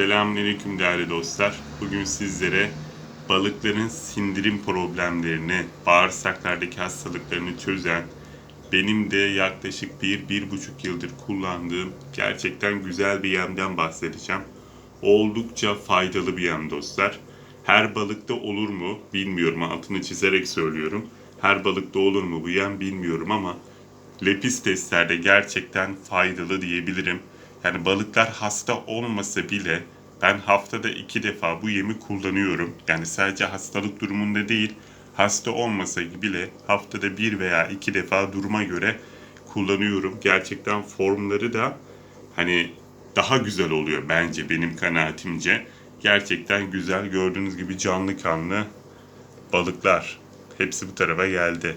Selamünaleyküm değerli dostlar. Bugün sizlere balıkların sindirim problemlerini, bağırsaklardaki hastalıklarını çözen, benim de yaklaşık bir, bir buçuk yıldır kullandığım gerçekten güzel bir yemden bahsedeceğim. Oldukça faydalı bir yem dostlar. Her balıkta olur mu bilmiyorum altını çizerek söylüyorum. Her balıkta olur mu bu yem bilmiyorum ama lepis testlerde gerçekten faydalı diyebilirim. Yani balıklar hasta olmasa bile ben haftada iki defa bu yemi kullanıyorum. Yani sadece hastalık durumunda değil, hasta olmasa bile haftada bir veya iki defa duruma göre kullanıyorum. Gerçekten formları da hani daha güzel oluyor bence benim kanaatimce. Gerçekten güzel gördüğünüz gibi canlı kanlı balıklar. Hepsi bu tarafa geldi.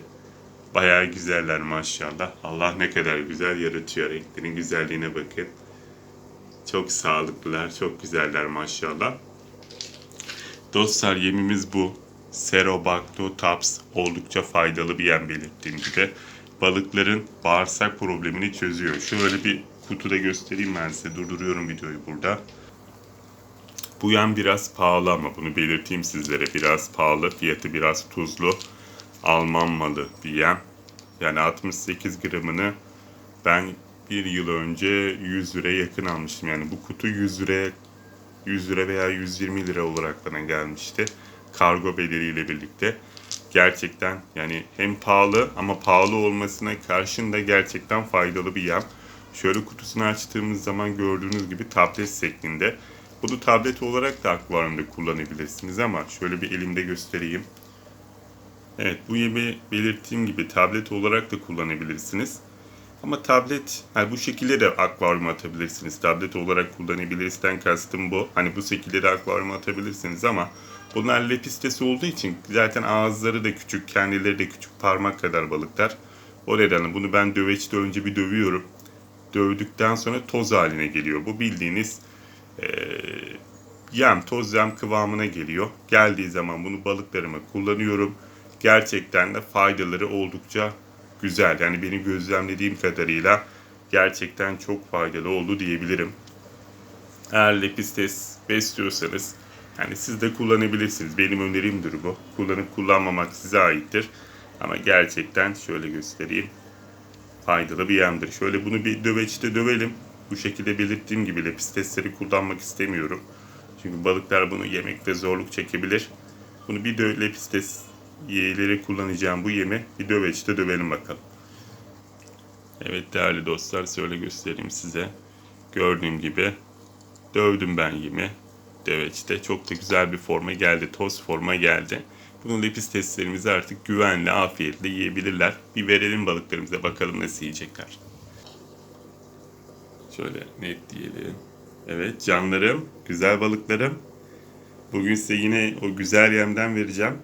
Bayağı güzeller maşallah. Allah ne kadar güzel yaratıyor. Renklerin güzelliğine bakın. Çok sağlıklılar, çok güzeller maşallah. Dostlar yemimiz bu. Serobactotaps oldukça faydalı bir yem belirttiğim gibi. Balıkların bağırsak problemini çözüyor. Şöyle bir kutuda göstereyim ben size. Durduruyorum videoyu burada. Bu yem biraz pahalı ama bunu belirteyim sizlere. Biraz pahalı, fiyatı biraz tuzlu. Alman malı bir yem. Yani 68 gramını ben bir yıl önce 100 liraya yakın almıştım. Yani bu kutu 100 liraya 100 lira veya 120 lira olarak bana gelmişti. Kargo bedeliyle birlikte. Gerçekten yani hem pahalı ama pahalı olmasına karşın da gerçekten faydalı bir yem. Şöyle kutusunu açtığımız zaman gördüğünüz gibi tablet şeklinde. Bunu tablet olarak da akvaryumda kullanabilirsiniz ama şöyle bir elimde göstereyim. Evet bu yemi belirttiğim gibi tablet olarak da kullanabilirsiniz. Ama tablet, yani bu şekilde de akvaryuma atabilirsiniz. Tablet olarak kullanabilirsten kastım bu. Hani bu şekilde de akvaryuma atabilirsiniz ama bunlar lepistesi olduğu için zaten ağızları da küçük, kendileri de küçük parmak kadar balıklar. O nedenle bunu ben döveçte önce bir dövüyorum. Dövdükten sonra toz haline geliyor. Bu bildiğiniz eee, yem, toz yem kıvamına geliyor. Geldiği zaman bunu balıklarıma kullanıyorum. Gerçekten de faydaları oldukça güzel. Yani benim gözlemlediğim kadarıyla gerçekten çok faydalı oldu diyebilirim. Eğer lepistes besliyorsanız yani siz de kullanabilirsiniz. Benim önerimdir bu. Kullanıp kullanmamak size aittir. Ama gerçekten şöyle göstereyim. Faydalı bir yemdir. Şöyle bunu bir döveçte dövelim. Bu şekilde belirttiğim gibi lepistesleri kullanmak istemiyorum. Çünkü balıklar bunu yemekte zorluk çekebilir. Bunu bir dö lepistes yeğleri kullanacağım bu yemi bir döveçte dövelim bakalım. Evet değerli dostlar şöyle göstereyim size. Gördüğüm gibi dövdüm ben yemi döveçte. Çok da güzel bir forma geldi. Toz forma geldi. Bunun lepis testlerimizi artık güvenli, afiyetle yiyebilirler. Bir verelim balıklarımıza bakalım nasıl yiyecekler. Şöyle net diyelim. Evet canlarım, güzel balıklarım. Bugün size yine o güzel yemden vereceğim.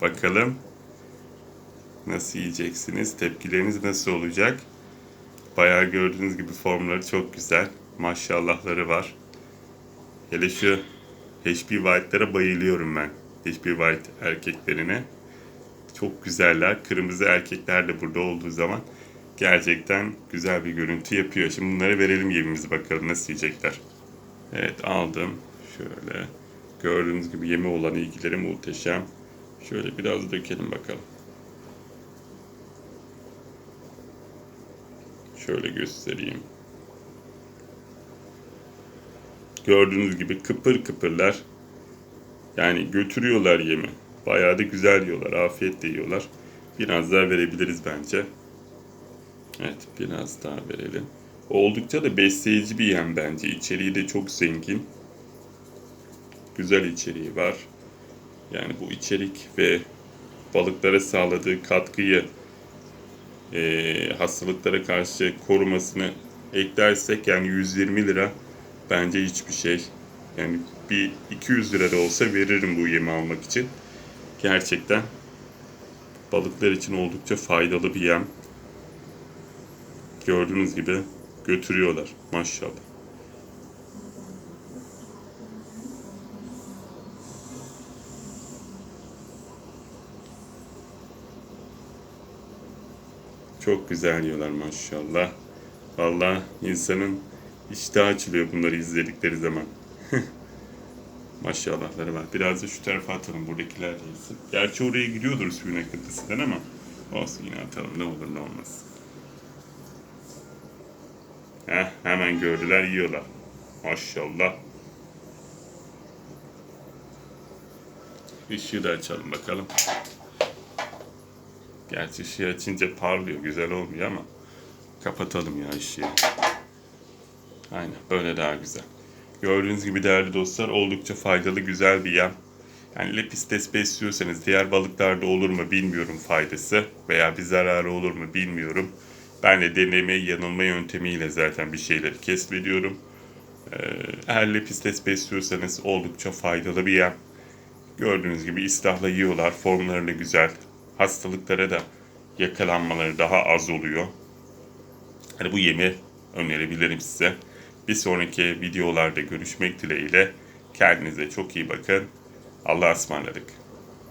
Bakalım nasıl yiyeceksiniz? Tepkileriniz nasıl olacak? Bayağı gördüğünüz gibi formları çok güzel. Maşallahları var. Hele şu HP White'lara bayılıyorum ben. HP White erkeklerine. Çok güzeller. Kırmızı erkekler de burada olduğu zaman gerçekten güzel bir görüntü yapıyor. Şimdi bunları verelim yemimizi bakalım nasıl yiyecekler. Evet aldım. Şöyle. Gördüğünüz gibi yeme olan ilgileri muhteşem. Şöyle biraz dökelim bakalım. Şöyle göstereyim. Gördüğünüz gibi kıpır kıpırlar. Yani götürüyorlar yemi. Bayağı da güzel yiyorlar. Afiyetle yiyorlar. Biraz daha verebiliriz bence. Evet biraz daha verelim. Oldukça da besleyici bir yem bence. İçeriği de çok zengin. Güzel içeriği var. Yani bu içerik ve balıklara sağladığı katkıyı e, hastalıklara karşı korumasını eklersek yani 120 lira bence hiçbir şey. Yani bir 200 lira da olsa veririm bu yemi almak için. Gerçekten balıklar için oldukça faydalı bir yem. Gördüğünüz gibi götürüyorlar maşallah. Çok güzel yiyorlar maşallah. Valla insanın iştahı açılıyor bunları izledikleri zaman. Maşallahları var. Biraz da şu tarafa atalım buradakiler yesin. Gerçi oraya gidiyordur suyun akıntısından ama olsun yine atalım ne olur ne olmaz. Heh, hemen gördüler yiyorlar. Maşallah. Işığı da açalım bakalım. Gerçi ışığı açınca parlıyor, güzel olmuyor ama kapatalım ya ışığı. Aynen, böyle daha güzel. Gördüğünüz gibi değerli dostlar oldukça faydalı, güzel bir yem. Yani lepistes besliyorsanız diğer balıklarda olur mu bilmiyorum faydası veya bir zararı olur mu bilmiyorum. Ben de deneme yanılma yöntemiyle zaten bir şeyleri keşfediyorum. Ee, eğer lepistes besliyorsanız oldukça faydalı bir yem. Gördüğünüz gibi istahla yiyorlar. Formları da güzel. Hastalıklara da yakalanmaları daha az oluyor. Hani bu yemi önerebilirim size. Bir sonraki videolarda görüşmek dileğiyle. Kendinize çok iyi bakın. Allah'a ısmarladık.